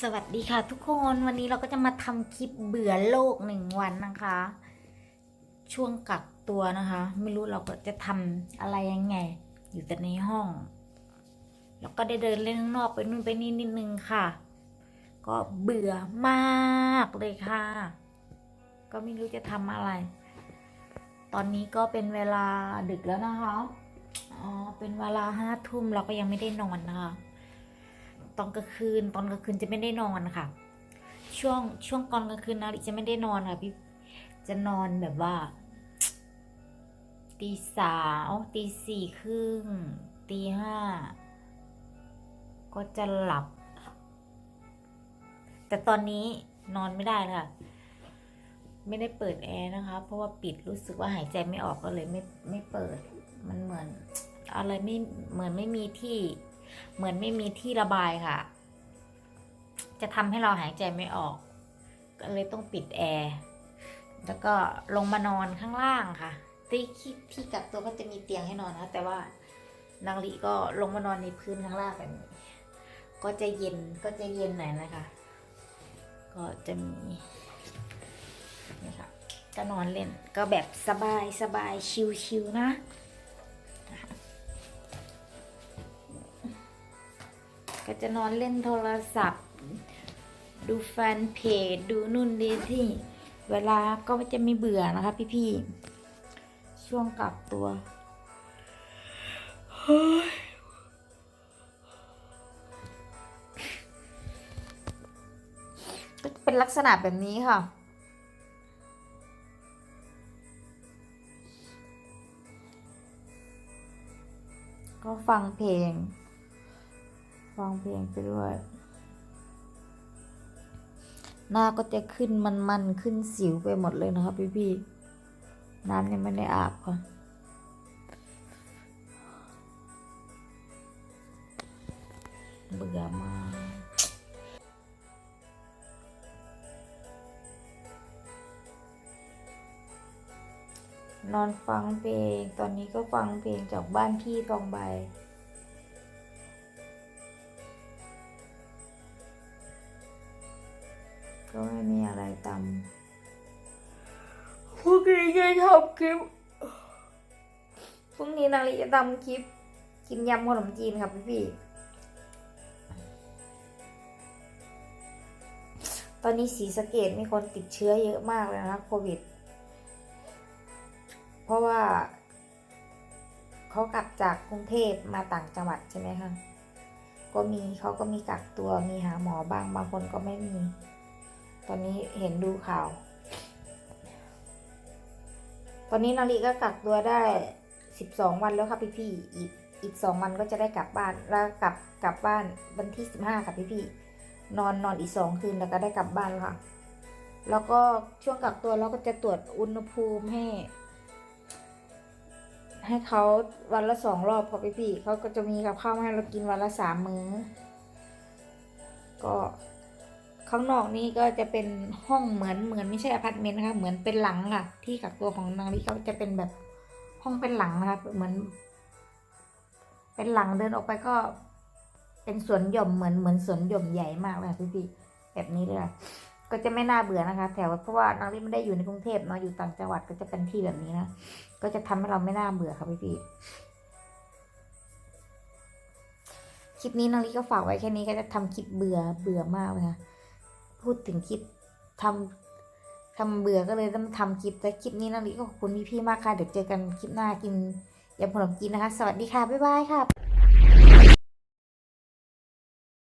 สวัสดีค่ะทุกคนวันนี้เราก็จะมาทำคลิปเบื่อโลกหนึ่งวันนะคะ ช่วงกักตัวนะคะ ไม่รู้เราก็จะทำอะไรยังไง อยู่แต่ในห้อง แล้วก็ได้เดินเล่นข้างนอกไปนู่นไปนี่นิดนึงค่ะ ก็เบื่อมากเลยค่ะ ก็ไม่รู้จะทำอะไร ตอนนี้ก็เป็นเวลาดึกแล้วนะคะอ๋อเป็นเวลาห้าทุ่มเราก็ยังไม่ได้นอนนะคะ ตอนกลางคืน ตอนกลางคืนจะไม่ได้นอนค่ะ ช่วงช่วงตอนกลางคืนนาริจะไม่ได้นอนค่ะพี่จะนอนแบบว่าตีสาวตีสี่ครึ่งตีห้าก็จะหลับ แต่ตอนนี้นอนไม่ได้ค่ะ ไม่ได้เปิดแอร์นะคะ เพราะว่าปิดรู้สึกว่าหายใจไม่ออกก็เลยไม่ไม่เปิด มันเหมือน อะไรไม่เหมือนไม่มีที่ เหมือนไม่มีที่ระบายค่ะ จะทำให้เราหายใจไม่ออก ก็เลยต้องปิดแอร์ แล้วก็ลงมานอนข้างล่างค่ะ ที่ที่กักตัวก็จะมีเตียงให้นอนนะ แต่ว่านางลีก็ลงมานอนในพื้นข้างล่างแบบนี้ ก็จะเย็นก็จะเย็นหน่อยนะคะ ก็จะมีนี่ค่ะก็นอนเล่นก็แบบสบายสบายชิวๆนะ ก็จะนอนเล่นโทรศัพท์ ดูแฟนเพจดูนู่นดีที่ เวลาก็จะไม่เบื่อนะคะพี่ๆ ช่วงกักตัวก็เป็นลักษณะแบบนี้ค่ะก็ฟังเพลง ฟังเพลงไปด้วย หน้าก็จะขึ้นมันๆขึ้นสิวไปหมดเลยนะครับพี่พี่ๆน้ำยังไม่ได้อาบค่ะเบื่อมากนอนฟังเพลง ตอนนี้ก็ฟังเพลงจากบ้านพี่ทองใบ ก็ไม่มีอะไรตำพรุ่งนี้จะทำคลิปพรุ่งนี้นางลีจะทำคลิป กินยำขนมจีนครับพี่พี่ตอนนี้สีสะเกตมีคนติดเชื้อเยอะมากเลยนะโควิด เพราะว่าเขากลับจากกรุงเทพมาต่างจังหวัดใช่ไหมคะก็มีเขาก็มีกักตัวมีหาหมอบางบางคนก็ไม่มี ตอนนี้เห็นดูข่าว ตอนนี้นาลีก็กักตัวได้สิบสองวันแล้วค่ะพี่พี่ๆอีกอีกสองวันก็จะได้กลับบ้านแล้วกลับกลับบ้านวันที่สิบห้าค่ะพี่พี่ๆนอนนอนอีกสองคืนแล้วก็ได้กลับบ้านแล้วค่ะ แล้วก็ช่วงกักตัวเราก็จะตรวจอุณหภูมิให้ ให้เขาวันละสองรอบค่ะพี่พี่ๆเขาก็จะมีกับข้าวให้เรากินวันละสามมื้อ ก็ ข้างนอกนี่ก็จะเป็นห้องเหมือนเหมือนไม่ใช่อพาร์ตเมนต์นะคะเหมือนเป็นหลังค่ะ ที่กักตัวของนางลิเขาจะเป็นแบบห้องเป็นหลังนะคะเหมือน เป็นหลังเดินออกไปก็ เป็นสวนหย่อมเหมือนเหมือนสวนหย่อมใหญ่มากเลยค่ะพี่พี่ๆแบบนี้เลยค่ะก็จะไม่น่าเบื่อนะคะแถวเพราะว่านางลิไม่ได้อยู่ในกรุงเทพเนาะอยู่ต่างจังหวัดก็จะเป็นที่แบบนี้นะก็จะทำให้เราไม่น่าเบื่อค่ะพี่พี่ๆคลิปนี้นางลิก็ฝากไว้แค่นี้ก็จะทำคลิปเบื่อเบื่อมากเลยค่ะ พูดถึงคลิปทำทำเบื่อก็เลยต้องทำคลิปแต่คลิปนี้นาริก็ขอบคุณพี่ๆมากค่ะ เดี๋ยวเจอกันคลิปหน้ากินยำขนมกินนะคะ สวัสดีค่ะ บ๊ายบายค่ะ